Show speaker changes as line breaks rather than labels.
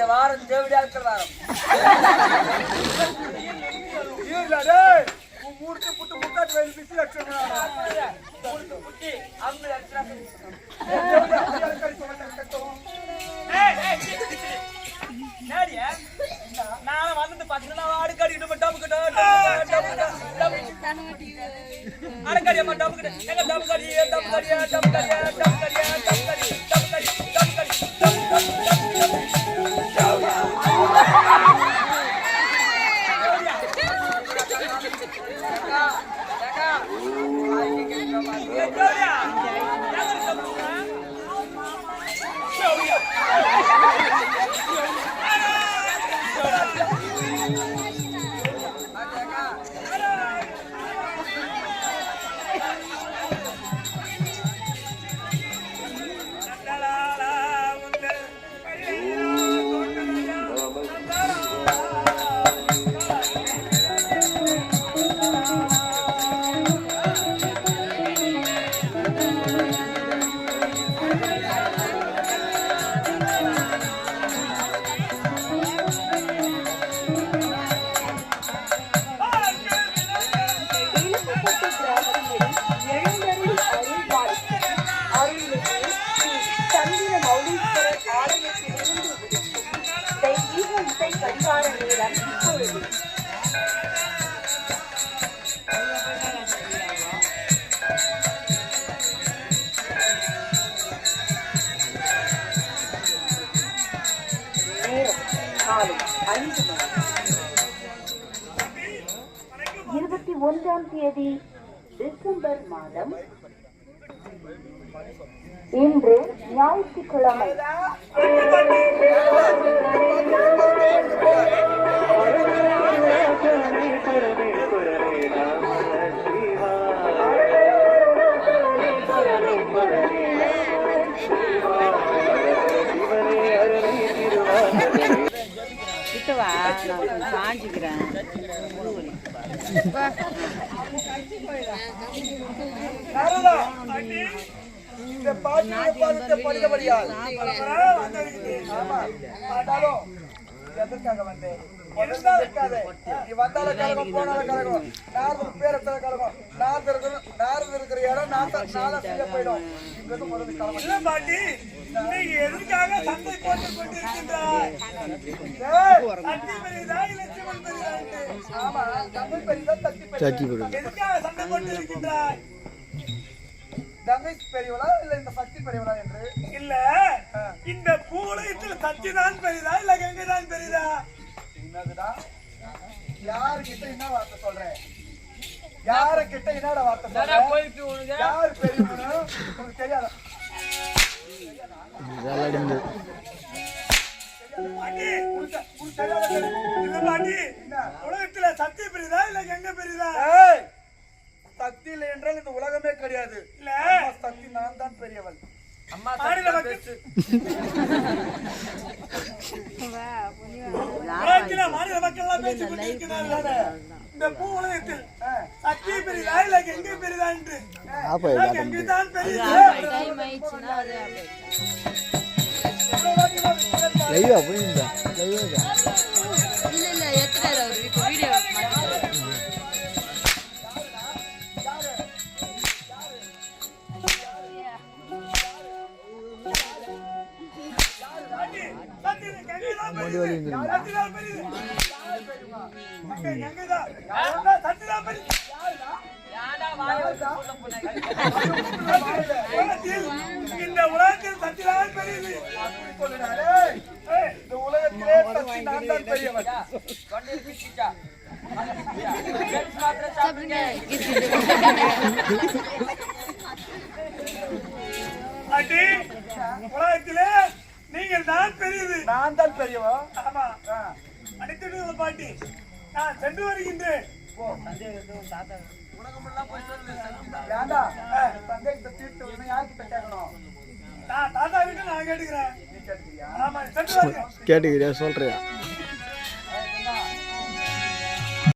இந்த வாரம் தேவடியாக்கள் வாரம்.
ஈரல டேய் உன் மூர்த்தி புட்டு முக்காட்டு வயல் பிசி லட்சம்
லட்சணம் நேடியா நான் வந்து பாத்தீங்கன்னா ஆடுக்காடி நம்ம டப்பு கிட்ட ஆடுக்காடி அம்மா டப்பு கிட்ட எங்க
தெய்வீக இசை இப்பொழுது ஐந்து இருபத்தி ஒன்றாம் தேதி டிசம்பர் மாதம். இன்று ஞாயிற்றுக்கிழமை.
கிட்டவா நான் சாஞ்சிக்கிறேன்
இந்த பாட்டியை படித்தபடியால் ஆமா. எதற்காக வந்தேன்? இருந்தாலும் இருக்காது நீ வந்தாலும் கலகம் போனாலும் கலகம். நாரதர் பேரத்துல கலகம். கலகம் இல்ல பாட்டி நீங்க எதற்காக சண்டை போட்டு கொண்டிருக்கின்றாய் தட்டி பெரியதா இல்ல சிவன் பெரியதா ஆமா தம்பி பெரியதா தட்டி பெரியதா எதுக்காக சண்டை போட்டு இருக்கின்றாய் கங்கை பெரியவளா இல்ல இந்த சக்தி பெரியவளா என்று?
இல்ல இந்த பூலயத்தில் சக்தி தான் பெரிதா இல்ல கங்கை தான் பெரிதா?
யாருக்கிட்ட என்னடா வார்த்தை
போயிட்டு உனக்கு?
யார் பெரியவனு? உனக்கு தெரியாதா?
உலகத்துல சக்தி பெரிதா இல்ல கங்கை பெரிதா?
ஏய் சக்தி இல்லை என்றால் இந்த உலகமே கிடையாது.
இல்ல.
சக்தி நான் தான் பெரியவள்.
அம்மா
மாநில மக்கள் இந்த பூ உலகத்தில் சக்தி பெரிதா இல்ல கங்கை பெரிதா என்று? கங்கை தான் பெரியது.
இல்ல இல்ல எத்தனை வீடியோ
இந்த உலகத்தில் சக்தி தான் பெரியது
அப்படி சொல்லுடா, டேய். ஏய், இந்த உலகத்திலே சக்தி நான் தான் பெரியவள்
யா, தொண்டையில் பிச்சுச்சா. அது பிச்சுச்சா. ஜென்ஸ் மாத்திரை சாப்பிடுங்க.
பாட்டி உலகத்திலே நீங்கள் தான் பெரியது
நான் தான் பெரியவா
ஆமா. அடித்துட்டு பாட்டி நான் சென்று வருகின்றேன்
ஏண்டா சந்தேகத்தை தீர்த்து விடணும் யார்கிட்ட கேட்கணும்?
நான் தாத்தா வீட்டு நான் கேட்டுக்கிறேன்.
நீ கேட்டுக்கிறியா?
ஆமா சென்று வருகிறேன்
கேட்டுக்கிறியா சொல்றியா?